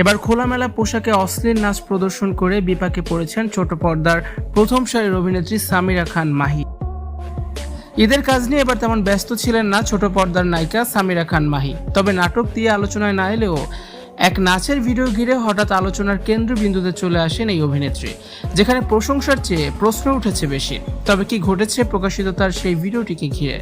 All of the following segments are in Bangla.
এবার খোলামেলা পোশাকে অশ্লীল নাচ প্রদর্শন করে বিপাকে পড়েছেন ছোট পর্দার প্রথম সারির অভিনেত্রী সামিরা খান মাহি। ঈদের কাজ নিয়ে এবার তেমন ব্যস্ত ছিলেন না ছোট পর্দার নায়িকা সামিরা খান মাহি। তবে নাটক দিয়ে আলোচনায় না এলেও এক নাচের ভিডিও ঘিরে হঠাৎ আলোচনার কেন্দ্রবিন্দুতে চলে আসেন এই অভিনেত্রী, যেখানে প্রশংসার চেয়ে প্রশ্ন উঠেছে বেশি। তবে কি ঘটেছে প্রকাশিত তার সেই ভিডিওটিকে ঘিরে?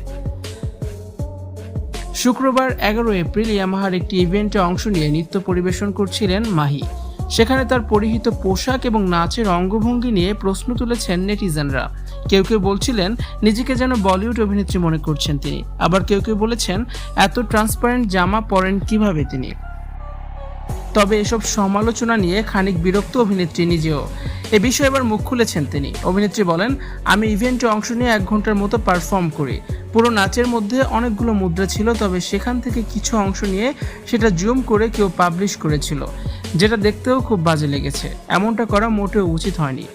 শুক্রবার এগারো এপ্রিল ইয়ামাহার একটি ইভেন্টে অংশ নিয়ে নৃত্য পরিবেশন করছিলেন মাহি। সেখানে তার পরিহিত পোশাক এবং নাচের অঙ্গভঙ্গি নিয়ে প্রশ্ন তুলেছেন নেটিজেনরা। কেউ কেউ বলছিলেন, নিজেকে যেন বলিউড অভিনেত্রী মনে করছেন তিনি। আবার কেউ কেউ বলেছেন, এত ট্রান্সপারেন্ট জামা পরেন কীভাবে তিনি? তবে এসব সমালোচনা নিয়ে খানিক বিরক্ত অভিনেত্রী নিজেও। এ বিষয়ে এবার মুখ খুলেছেন তিনি। অভিনেত্রী বলেন, আমি ইভেন্টে অংশ নিয়ে এক ঘণ্টার মতো পারফর্ম করি। পুরো নাচের মধ্যে অনেকগুলো মুদ্রা ছিল, তবে সেখান থেকে কিছু অংশ নিয়ে সেটা জুম করে কেউ পাবলিশ করেছিল, যেটা দেখতেও খুব বাজে লেগেছে। এমনটা করা মোটেও উচিত হয়নি।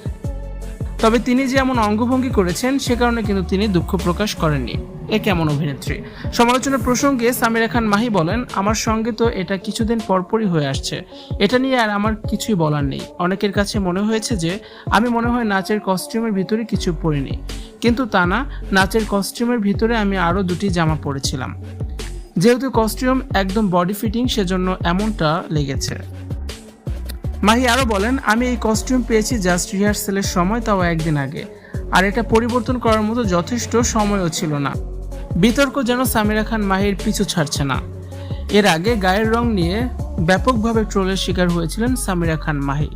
তবে তিনি যে এমন অঙ্গভঙ্গি করেছেন, সে কারণে কিন্তু তিনি দুঃখ প্রকাশ করেননি। এ কেমন অভিনেত্রী? সমালোচনার প্রসঙ্গে সামিরা খান মাহি বলেন, আমার সঙ্গে তো এটা কিছুদিন পরপরই হয়ে আসছে। এটা নিয়ে আর আমার কিছুই বলার নেই। অনেকের কাছে মনে হয়েছে যে, আমি মনে হয় নাচের কস্টিউমের ভিতরে কিছু পরিনি কিন্তু তা না, নাচের কস্টিউমের ভিতরে আমি আরও দুটি জামা পরেছিলাম। যেহেতু কস্টিউম একদম বডি ফিটিং, সেজন্য এমনটা লেগেছে। মাহি আরও বলেন, আমি এই কস্টিউম পেয়েছি জাস্ট রিহার্সেলের সময়, তাও একদিন আগে। আর এটা পরিবর্তন করার মতো যথেষ্ট সময়ও ছিল না। বিতর্ক যেন সামিরা খান মাহির পিছু ছাড়ছে না। এর আগে গায়ের রং নিয়ে ব্যাপকভাবে ট্রোলের শিকার হয়েছিলেন সামিরা খান মাহি।